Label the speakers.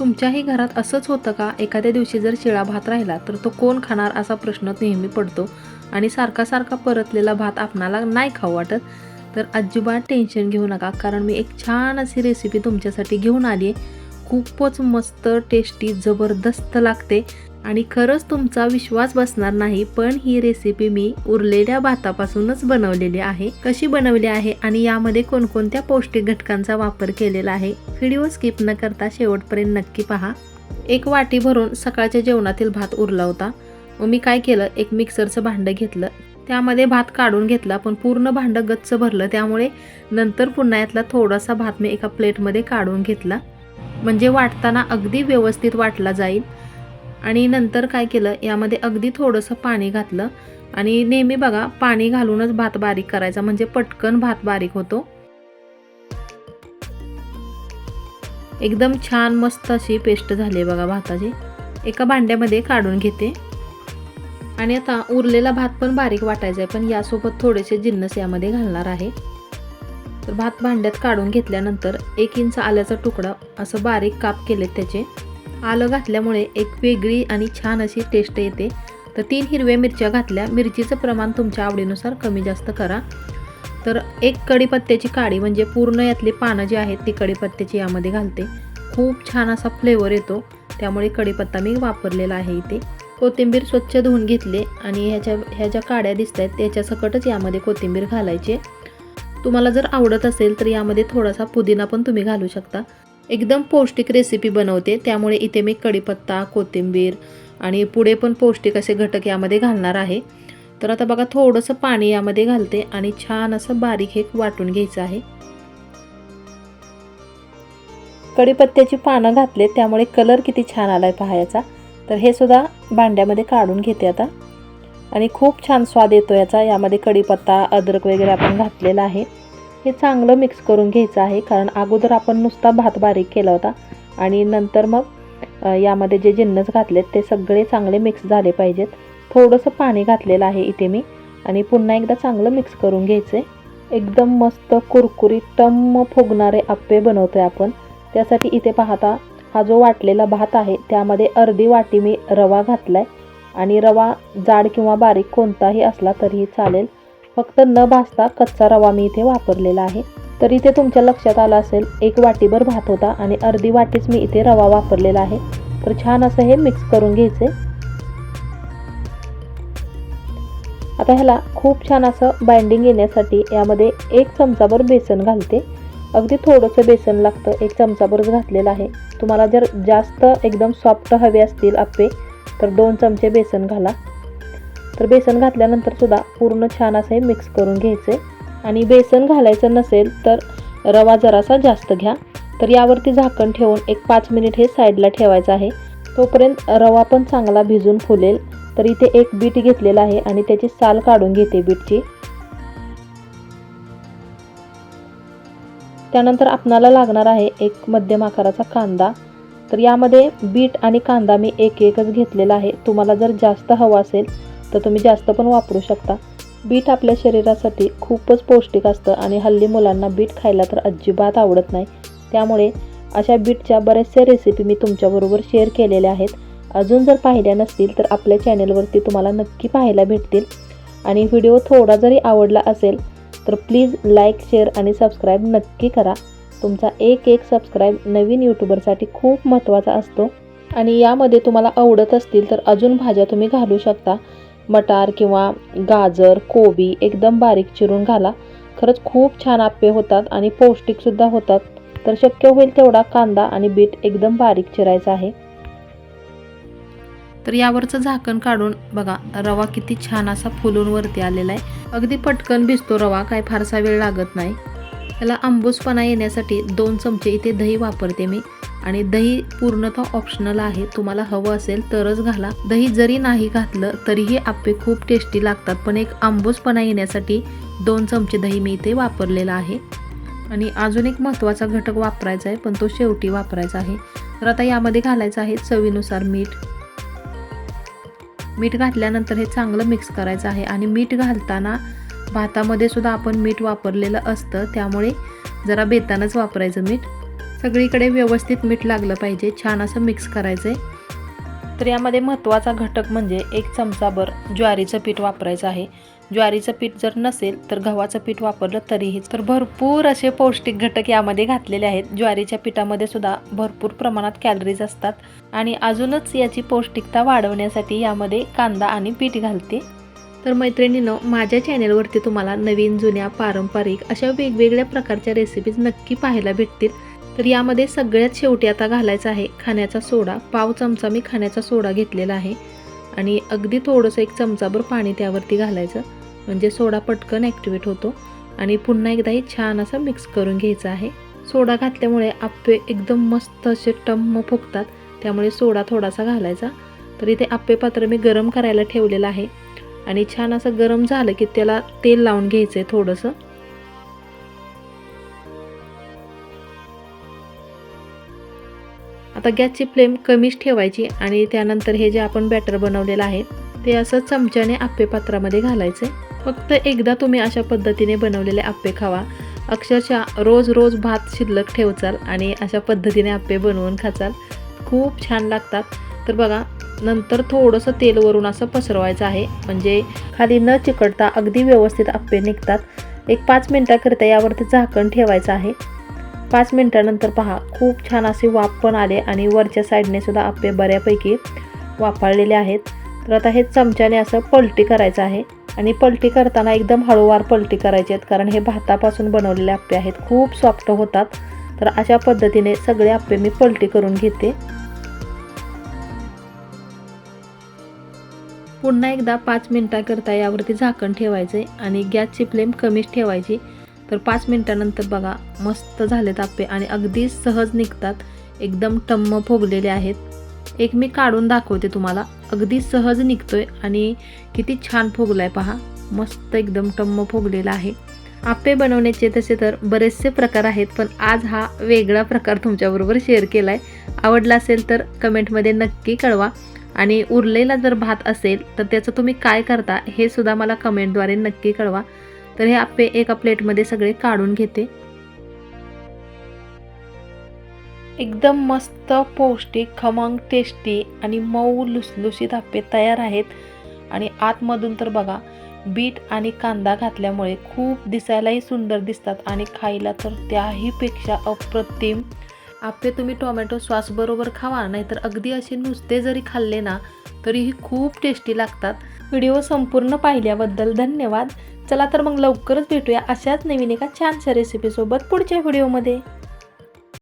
Speaker 1: तुमच्याही घरात असंच होतं का? एखाद्या दिवशी जर शिळा भात राहिला तर तो कोण खाणार असा प्रश्न नेहमी पडतो. आणि सारखा सारखा परतलेला भात आपणाला नाही खाऊ वाटत. तर अजिबात टेन्शन घेऊ नका कारण मी एक छान अशी रेसिपी तुमच्यासाठी घेऊन आली आहे खूपच मस्त टेस्टी जबरदस्त लागते. आणि खरंच तुमचा विश्वास बसणार नाही पण ही रेसिपी मी उरलेल्या भातापासूनच बनवलेली आहे. कशी बनवली आहे आणि यामध्ये कोणकोणत्या पौष्टिक घटकांचा वापर केलेला आहे व्हिडिओ स्किप न करता शेवटपर्यंत नक्की पहा. एक वाटी भरून सकाळच्या जेवणातील भात उरला होता. मग मी काय केलं एक मिक्सरचं भांडं घेतलं. त्यामध्ये भात काढून घेतला पण पूर्ण भांडं गच्च भरलं. त्यामुळे नंतर पुन्हा यातला थोडासा भात मी एका प्लेटमध्ये काढून घेतला. म्हणजे वाटताना अगदी व्यवस्थित वाटला जाईल. आणि नंतर काय केलं यामध्ये अगदी थोडंसं पाणी घातलं. आणि नेहमी बघा पाणी घालूनच भात बारीक करायचा म्हणजे पटकन भात बारीक होतो. एकदम छान मस्त अशी पेस्ट झाली आहे बघा भाताची. एका भांड्यामध्ये काढून घेते. आणि आता उरलेला भात पण बारीक वाटायचा आहे पण यासोबत थोडेसे जिन्नस यामध्ये घालणार आहे. तर भात भांड्यात काढून घेतल्यानंतर एक इंच आल्याचा तुकडा असं बारीक काप केलेत त्याचे. आलं घातल्यामुळे एक वेगळी आणि छान अशी टेस्ट येते. तर तीन हिरव्या मिरच्या घातल्या. मिरचीचं प्रमाण तुमच्या आवडीनुसार कमी जास्त करा. तर एक कढीपत्त्याची काडी म्हणजे पूर्ण यातली पानं जी आहेत ती कढीपत्त्याची यामध्ये घालते. खूप छान असा फ्लेवर येतो. त्यामुळे कढीपत्ता मी वापरलेला आहे इथे. कोथिंबीर स्वच्छ धुवून घेतले आणि ह्याच्या ह्या ज्या काड्या दिसत आहेत त्याच्यासकटच यामध्ये कोथिंबीर घालायची. तुम्हाला जर आवडत असेल तर यामध्ये थोडासा पुदिना पण तुम्ही घालू शकता. एकदम पौष्टिक रेसिपी बनवते. त्यामुळे इथे मी कढीपत्ता कोथिंबीर आणि पुढे पण पौष्टिक असे घटक यामध्ये घालणार आहे. तर आता बघा थोडंसं पाणी यामध्ये घालते आणि छान असं बारीक हे वाटून घ्यायचं आहे. कढीपत्त्याची पानं घातले त्यामुळे कलर किती छान आलाय पाहायचा. तर हे सुद्धा भांड्यामध्ये काढून घेते आता. आणि खूप छान स्वाद येतो याचा. यामध्ये कढीपत्ता अद्रक वगैरे आपण घातलेला आहे. हे चांगलं मिक्स करून घ्यायचं आहे. कारण अगोदर आपण नुसता भात बारीक केला होता. आणि नंतर मग यामध्ये जे जिन्नस घातलेत ते सगळे चांगले मिक्स झाले पाहिजेत. थोडंसं पाणी घातलेलं आहे इथे मी. आणि पुन्हा एकदा चांगलं मिक्स करून घ्यायचं आहे. एकदम मस्त कुरकुरीत टम्म फुगणारे आप्पे बनवतो आहे आपण. त्यासाठी इथे पाहता हा जो वाटलेला भात आहे त्यामध्ये अर्धी वाटी मी रवा घातलाय. आणि रवा जाड किंवा बारीक कोणताही असला तरीही चालेल. फक्त न भाजता कच्चा रवा मी इथे वापरलेला आहे. तर इथे तुमच्या लक्षात आलं असेल एक वाटीभर भात होता आणि अर्धी वाटीच मी इथे रवा वापरलेला आहे. तर छान असं हे मिक्स करून घ्यायचे. आता ह्याला खूप छान असं बाइंडिंग येण्यासाठी यामध्ये एक चमचाभर बेसन घालते. अगदी थोडंसं बेसन लागतं एक चमचाभरच घातलेलं आहे. तुम्हाला जर जास्त एकदम सॉफ्ट हवे असतील आप्पे तर दोन चमचे बेसन घाला. तर बेसन घातल्यानंतर सुद्धा पूर्ण छान असं हे मिक्स करून घ्यायचे. आणि बेसन घालायचं नसेल तर रवा जरासा जास्त घ्या. तर यावरती झाकण ठेवून एक पाच मिनिट हे साईडला ठेवायचं आहे. तोपर्यंत रवा पण चांगला भिजून फुलेल. तर इथे एक बीट घेतलेला आहे आणि त्याची साल काढून घेते बीटची. त्यानंतर आपणाला लागणार आहे एक मध्यम आकाराचा कांदा. तर यामध्ये बीट आणि कांदा मी एक एकच घेतलेला आहे. तुम्हाला जर जास्त हवा असेल तर तुम्ही जास्त पण वापरू शकता. बीट आपल्या शरीरासाठी खूपच पौष्टिक असतं आणि हल्ली मुलांना बीट खायला तर अजिबात आवडत नाही. त्यामुळे अशा बीटच्या बऱ्याचशा रेसिपी मी तुमच्याबरोबर शेअर केलेल्या आहेत. अजून जर पाहिल्या नसतील तर आपल्या चॅनेलवरती तुम्हाला नक्की पाहायला भेटतील. आणि व्हिडिओ थोडा जरी आवडला असेल तर प्लीज लाईक शेअर आणि सबस्क्राईब नक्की करा. तुमचा एक एक सबस्क्राईब नवीन यूट्यूबरसाठी खूप महत्त्वाचा असतो. आणि यामध्ये तुम्हाला आवडत असतील तर अजून भाज्या तुम्ही घालू शकता. मटार किंवा गाजर कोबी एकदम बारीक चिरून घाला. खरंच खूप छान आप्पे होतात आणि पौष्टिकसुद्धा होतात. तर शक्य होईल तेवढा कांदा आणि बीट एकदम बारीक चिरायचा आहे. तर यावरचं झाकण काढून बघा रवा किती छान असा फुलून वरती आलेला आहे. अगदी पटकन भिजतो रवा काय फारसा वेळ लागत नाही. त्याला आंबूसपणा येण्यासाठी दोन चमचे इथे दही वापरते मी. आणि दही पूर्णतः ऑप्शनल आहे. तुम्हाला हवं असेल तरच घाला. दही जरी नाही घातलं तरीही आप्पे खूप टेस्टी लागतात. पण एक आंबूसपणा येण्यासाठी दोन चमचे दही मी इथे वापरलेला आहे. आणि अजून एक महत्त्वाचा घटक वापरायचा आहे पण तो शेवटी वापरायचा आहे. तर आता यामध्ये घालायचं आहे चवीनुसार मीठ. मीठ घातल्यानंतर हे चांगलं मिक्स करायचं आहे. आणि मीठ घालताना भातामध्ये सुद्धा आपण मीठ वापरलेलं असतं. त्यामुळे जरा बेतानच वापरायचं मीठ. सगळीकडे व्यवस्थित मीठ लागलं पाहिजे छान असं मिक्स करायचं आहे तर यामध्ये महत्त्वाचा घटक म्हणजे एक चमचाभर ज्वारीचं पीठ वापरायचं आहे. ज्वारीचं पीठ जर नसेल तर गव्हाचं पीठ वापरलं तरीही तर भरपूर असे पौष्टिक घटक यामध्ये घातलेले आहेत. ज्वारीच्या पिठामध्ये सुद्धा भरपूर प्रमाणात कॅलरीज असतात आणि अजूनच याची पौष्टिकता वाढवण्यासाठी यामध्ये कांदा आणि पीठ घालते. तर मैत्रिणीनं माझ्या चॅनेलवरती तुम्हाला नवीन जुन्या पारंपरिक अशा वेगवेगळ्या प्रकारच्या रेसिपीज नक्की पाहायला भेटतील. तर यामध्ये सगळ्यात शेवटी आता घालायचा आहे खाण्याचा सोडा. पाव चमचा मी खाण्याचा सोडा घेतलेला आहे. आणि अगदी थोडंसं एक चमचाभर पाणी त्यावरती घालायचं. म्हणजे सोडा पटकन ॲक्टिवेट होतो. आणि पुन्हा एकदाही छान असं मिक्स करून घ्यायचं आहे. सोडा घातल्यामुळे आप्पे एकदम मस्त असे टम्म फुगतात. त्यामुळे सोडा थोडासा घालायचा. तर इथे आप्पे पात्र मी गरम करायला ठेवलेलं आहे. आणि छान असं गरम झालं की त्याला तेल लावून घ्यायचं आहे थोडंसं. आता गॅसची फ्लेम कमीच ठेवायची आणि त्यानंतर हे जे आपण बॅटर बनवलेलं आहे ते असं चमच्याने आप्पे पात्रामध्ये घालायचे. फक्त एकदा तुम्ही अशा पद्धतीने बनवलेले आप्पे खावा. अक्षरशः रोज रोज भात शिल्लक ठेवचाल आणि अशा पद्धतीने आप्पे बनवून खाचाल. खूप छान लागतात. तर बघा नंतर थोडंसं तेल वरून असं पसरवायचं आहे. म्हणजे खाली न चिकटता अगदी व्यवस्थित आप्पे निघतात. एक पाच मिनटाकरिता यावरती झाकण ठेवायचं आहे. पाच मिनटानंतर पहा खूप छान असे वाफ पण आले आणि वरच्या साईडने सुद्धा आप्पे बऱ्यापैकी वाफाळलेले आहेत. तर आता हे चमच्याने असं पलटी करायचं आहे आणि पलटी करताना एकदम हळूवार पलटी करायची आहेत कारण हे भातापासून बनवलेले आप्पे आहेत खूप सॉफ्ट होतात. तर अशा पद्धतीने सगळे आप्पे मी पलटी करून घेते. पुन्हा एकदा पाच मिनटाकरता यावरती झाकण ठेवायचं आणि गॅसची फ्लेम कमीच ठेवायची. तर पाच मिनटानंतर बघा मस्त झालेत आप्पे आणि अगदी सहज निघतात. एकदम टम्म फुगलेले आहेत. एक मी काढून दाखवते तुम्हाला. अगदी सहज निघतोय आणि किती छान फुगलाय पहा. मस्त एकदम टम्म फुगलेला आहे. आप्पे बनवण्याचे तसे तर बरेचसे प्रकार आहेत पण आज हा वेगळा प्रकार तुमच्याबरोबर शेअर केला आहे आवडला असेल तर कमेंटमध्ये नक्की कळवा. आणि उरलेला जर भात असेल तर त्याचं तुम्ही काय करता हे सुद्धा मला कमेंटद्वारे नक्की कळवा. तर हे आप्पे एका प्लेटमध्ये सगळे काढून घेते. एकदम मस्त पौष्टिक खमंग टेस्टी आणि मऊ लुसलुशीत आप्पे तयार आहेत. आणि आतमधून तर बघा बीट आणि कांदा घातल्यामुळे खूप दिसायलाही सुंदर दिसतात आणि खायला तर त्याहीपेक्षा अप्रतिम. आपले तुम्ही टोमॅटो सॉसबरोबर खावा नाहीतर अगदी असे नुसते जरी खाल्ले ना तरीही खूप टेस्टी लागतात. व्हिडिओ संपूर्ण पाहिल्याबद्दल धन्यवाद. चला तर मग लवकरच भेटूया अशाच नवीन एका छानशा रेसिपीसोबत पुढच्या व्हिडिओमध्ये.